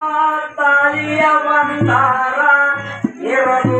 Talia Wantara, Iradu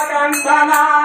matangana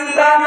ಸಂತಾನ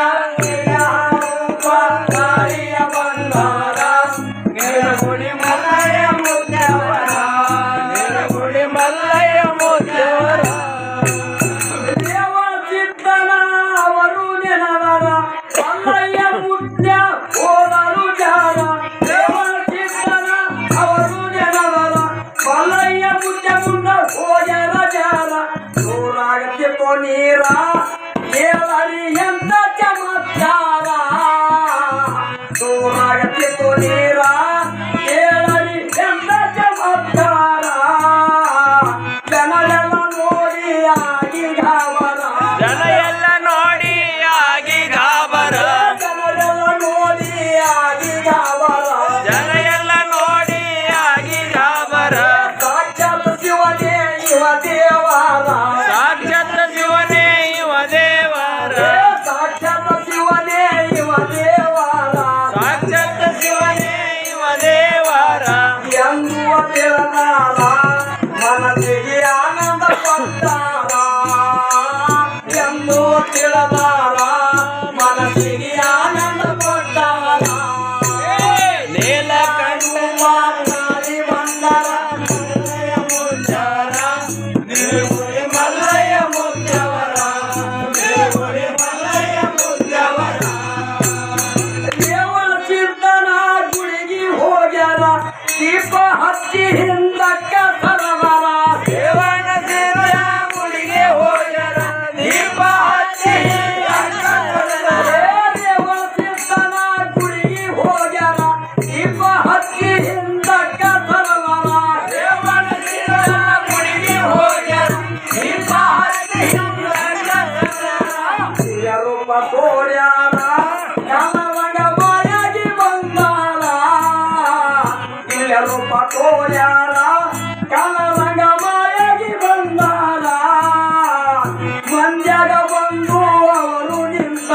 ದೀಪ ಹಚ್ಚಿ ಹಿಂದಕ್ಕೆ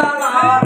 Salah.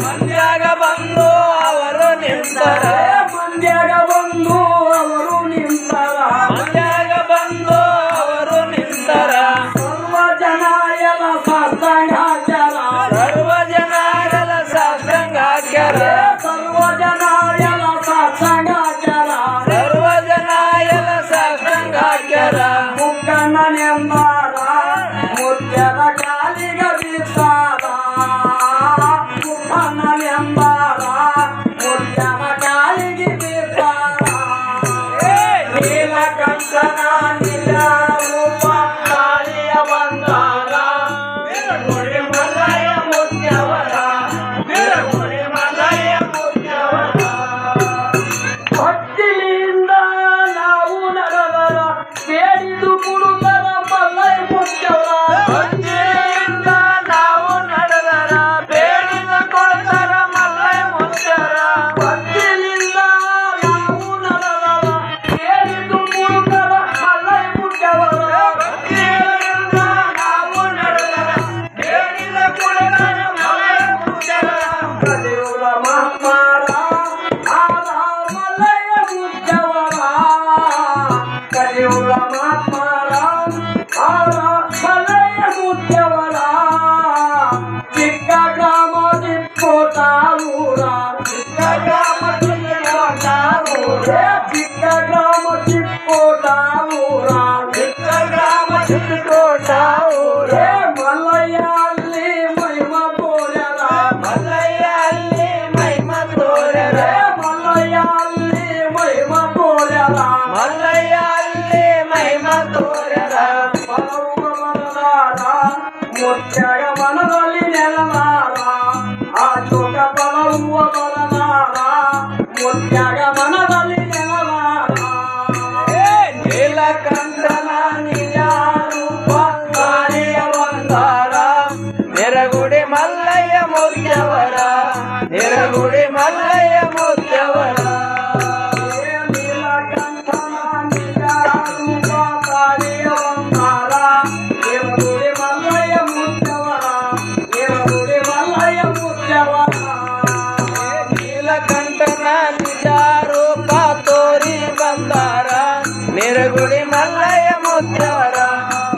Mama. వచ్చాడ మనదొల్లి నెలమారా ఆ చోట పల ఊవ పొలమారా ముత్యాడ మనదొల్లి మల్లయ్య మురియవరా నిరగుడి మల్ల ವೆಂಕಟನ ನಿಜಾರೂಪ ತೋರಿ ಬಂದಾರ. ನಿರಗುಡಿ ಮಲ್ಲಯ ಮುದ್ದಾರ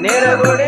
ನಿರಗುಡಿ